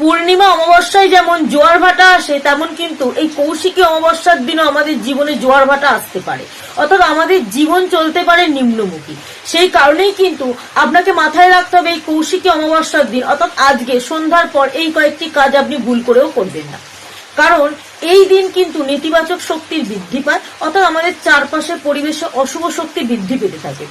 পূর্ণিমা অমাবস্যায় যেমন জোয়ার ভাটা আসে, তেমন কিন্তু এই কৌশিকী অমাবস্যার দিনও আমাদের জীবনে জোয়ার ভাটা আসতে পারে। অর্থাৎ আমাদের জীবন চলতে পারে নিম্নমুখী। সেই কারণেই কিন্তু আপনাকে মাথায় রাখতে হবে এই কৌশিকী অমাবস্যার দিন। অর্থাৎ আজকে, সন্ধ্যার পর এই কয়েকটি কাজ আপনি ভুল করেও করবেন না। কারণ এই দিন কিন্তু নেতিবাচক শক্তির বৃদ্ধি পায় অর্থাৎ আমাদের চারপাশের পরিবেশে অশুভ শক্তি বৃদ্ধি পেতে থাকে।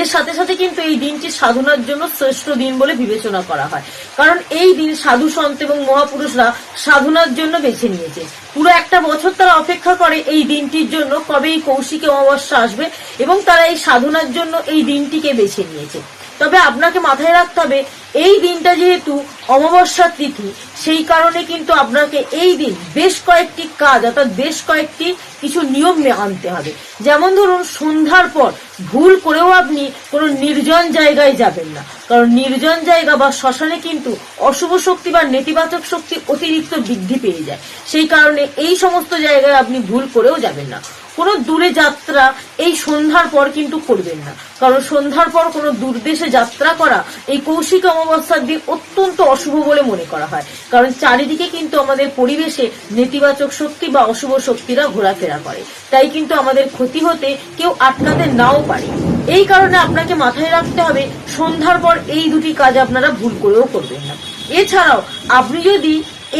এর সাথে সাথে কিন্তু এই দিনটি সাধনার জন্য শ্রেষ্ঠ দিন বলে বিবেচনা করা হয়। কারণ এই দিন সাধু সন্ত এবং মহাপুরুষরা সাধনার জন্য বেছে নিয়েছে। পুরো একটা বছর তারা অপেক্ষা করে এই দিনটির জন্য কবে এই কৌশিকী অমাবস্যা আসবে এবং তারা এই সাধনার জন্য এই দিনটিকে বেছে নিয়েছে। তবে আপনাকে মাথায় রাখতে হবে, এই দিনটা যেহেতু অমাবস্যার তিথি, সেই কারণে কিন্তু আপনাকে এই দিন বেশ কয়েকটি কাজ, অর্থাৎ বেশ কয়েকটি কিছু নিয়ম আনতে হবে। যেমন ধরুন, সন্ধ্যার পর ভুল করেও আপনি কোনো নির্জন জায়গায় যাবেন না। কারণ নির্জন জায়গা বা শ্মশানে কিন্তু অশুভ শক্তি বা নেতিবাচক শক্তি অতিরিক্ত বৃদ্ধি পেয়ে যায়। সেই কারণে এই সমস্ত জায়গায় আপনি ভুল করেও যাবেন না। কোনো দূরে যাত্রা এই সন্ধ্যার পর কিন্তু করবেন না। কারণ সন্ধ্যার পর কোনো দূরদেশে যাত্রা করা এই কৌশিক অমাবস্যার দিন অত্যন্ত অশুভ বলে মনে করা হয়। কারণ চারিদিকে কিন্তু আমাদের পরিবেশে নেতিবাচক শক্তি বা অশুভ শক্তিরা ঘোরাফেরা করে। তাই কিন্তু আমাদের ক্ষতি হতে কেউ আটকাতে নাও পারে। এই কারণে আপনাকে মাথায় রাখতে হবে, সন্ধ্যার পর এই দুটি কাজ আপনারা ভুল করেও করবেন না। এছাড়াও, আপনি যদি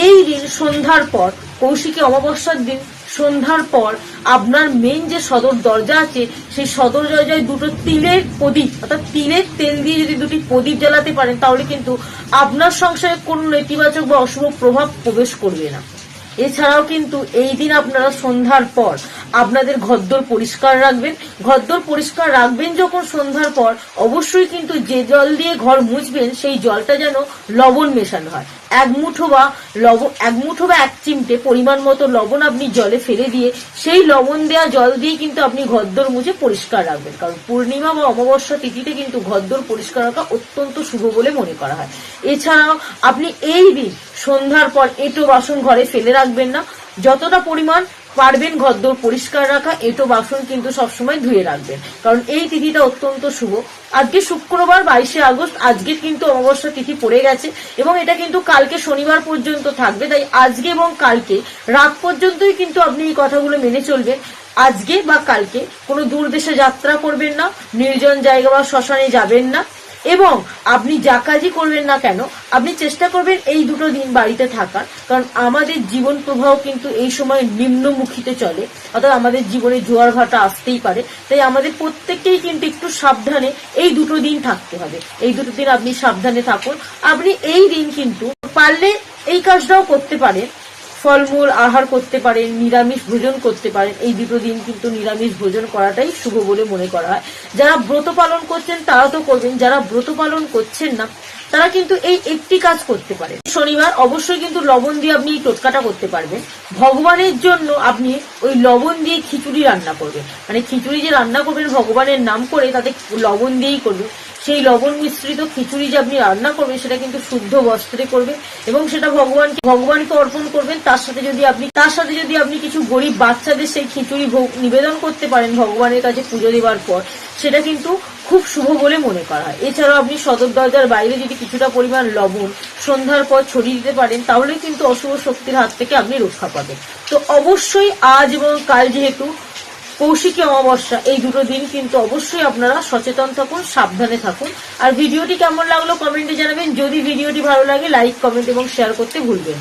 এই দিন সন্ধ্যার পর কৌশিকী অমাবস্যার দিন সন্ধ্যার পর আপনার মেন যে সদর দরজা আছে, সেই সদর দরজায় দুটো তিলের প্রদীপ, অর্থাৎ তিলের তেল দিয়ে যদি দুটি প্রদীপ জ্বালাতে পারেন, তাহলে কিন্তু আপনার সংসারে কোনো নেতিবাচক বা অশুভ প্রভাব প্রবেশ করবে না। এছাড়াও কিন্তু এই দিন আপনারা সন্ধ্যার পর আপনাদের ঘরদোর পরিষ্কার রাখবেন। ঘরদোর পরিষ্কার রাখবেন যখন সন্ধ্যার পর, অবশ্যই কিন্তু যে জল দিয়ে ঘর মুছবেন, সেই জলটা যেন লবণ মেশানো হয়। এক মুঠো বা লবণ এক মুঠো বা এক চিমটে পরিমাণ মতো লবণ আপনি জলে ফেলে দিয়ে, সেই লবণ দেওয়া জল দিয়ে কিন্তু আপনি ঘরদোর মুছে পরিষ্কার রাখবেন। কারণ পূর্ণিমা বা অমাবস্যা তিথিতে কিন্তু ঘরদোর পরিষ্কার রাখা অত্যন্ত শুভ বলে মনে করা হয়। এছাড়াও আপনি এই দিন সন্ধ্যার পর এঁটো বাসন ঘরে ফেলে রাখবেন না। যতটা পরিমাণ পারবেন ঘরদোর পরিষ্কার রাখা, এঁটো বাসন কিন্তু সবসময় ধুয়ে রাখবেন। কারণ এই তিথিটা অত্যন্ত শুভ। আজকে শুক্রবার, বাইশে আগস্ট, আজকে কিন্তু অমাবস্যা তিথি পড়ে গেছে এবং এটা কিন্তু কালকে শনিবার পর্যন্ত থাকবে। তাই আজকে এবং কালকে, রাত পর্যন্তই কিন্তু আপনি এই কথাগুলো মেনে চলবেন। আজকে বা কালকে কোনো দূর দেশে যাত্রা করবেন না, নির্জন জায়গা বা শ্মশানে যাবেন না। এবং আপনি যা কাজই করবেন না কেন, আপনি চেষ্টা করবেন এই দুটো দিন বাড়িতে থাকার, কারণ আমাদের জীবন প্রবাহ কিন্তু এই সময় নিম্নমুখীতে চলে, অর্থাৎ আমাদের জীবনে জোয়ার ভাটা আসতেই পারে, তাই আমাদের প্রত্যেককেই কিন্তু একটু সাবধানে এই দুটো দিন থাকতে হবে। এই দুটো দিন আপনি সাবধানে থাকুন। আপনি এই দিন কিন্তু পারলে এই কাজটাও করতে পারেন ফলমূল আহার করতে পারেন, নিরামিষ ভোজন করতে পারেন, এই দুটো দিন কিন্তু নিরামিষ ভোজন করাটাই শুভ বলে মনে করা হয়। যারা ব্রত পালন করছেন তারা তো করবেন, যারা ব্রত পালন করছেন না, তারা কিন্তু এই একটি কাজ করতে পারেন শনিবার অবশ্যই কিন্তু লবণ দিয়ে আপনি এই টোটকাটা করতে পারবেন। ভগবানের জন্য আপনি ওই লবণ দিয়ে খিচুড়ি রান্না করবেন। মানে খিচুড়ি যে রান্না করবেন ভগবানের নাম করে তাতে লবণ দিয়েই করবেন। সেই লবণ মিশ্রিত খিচুড়ি যে আপনি রান্না করবেন, সেটা কিন্তু শুদ্ধ বস্ত্রে করবেন এবং সেটা ভগবানকে ভগবানকে অর্পণ করবেন। তার সাথে যদি আপনি, তার সাথে যদি আপনি কিছু গরিব বাচ্চাদের সেই খিচুড়ি ভোগ নিবেদন করতে পারেন ভগবানের কাছে পুজো দেওয়ার পর, সেটা কিন্তু খুব শুভ বলে মনে করা হয়। এছাড়াও আপনি সদর দরজার বাইরে যদি কিছুটা পরিমাণ লবণ সন্ধ্যার পর ছড়িয়ে দিতে পারেন, তাহলে কিন্তু অশুভ শক্তির হাত থেকে আপনি রক্ষা পাবেন। তো অবশ্যই আজ এবং কাল যেহেতু কৌশিকী অমাবস্যা, এই দুটো দিন কিন্তু অবশ্যই আপনারা সচেতন থাকুন, সাবধানে থাকুন আর ভিডিওটি কেমন লাগল কমেন্টে জানাবেন যদি ভিডিওটি ভালো লাগে লাইক কমেন্ট এবং শেয়ার করতে ভুলবেন।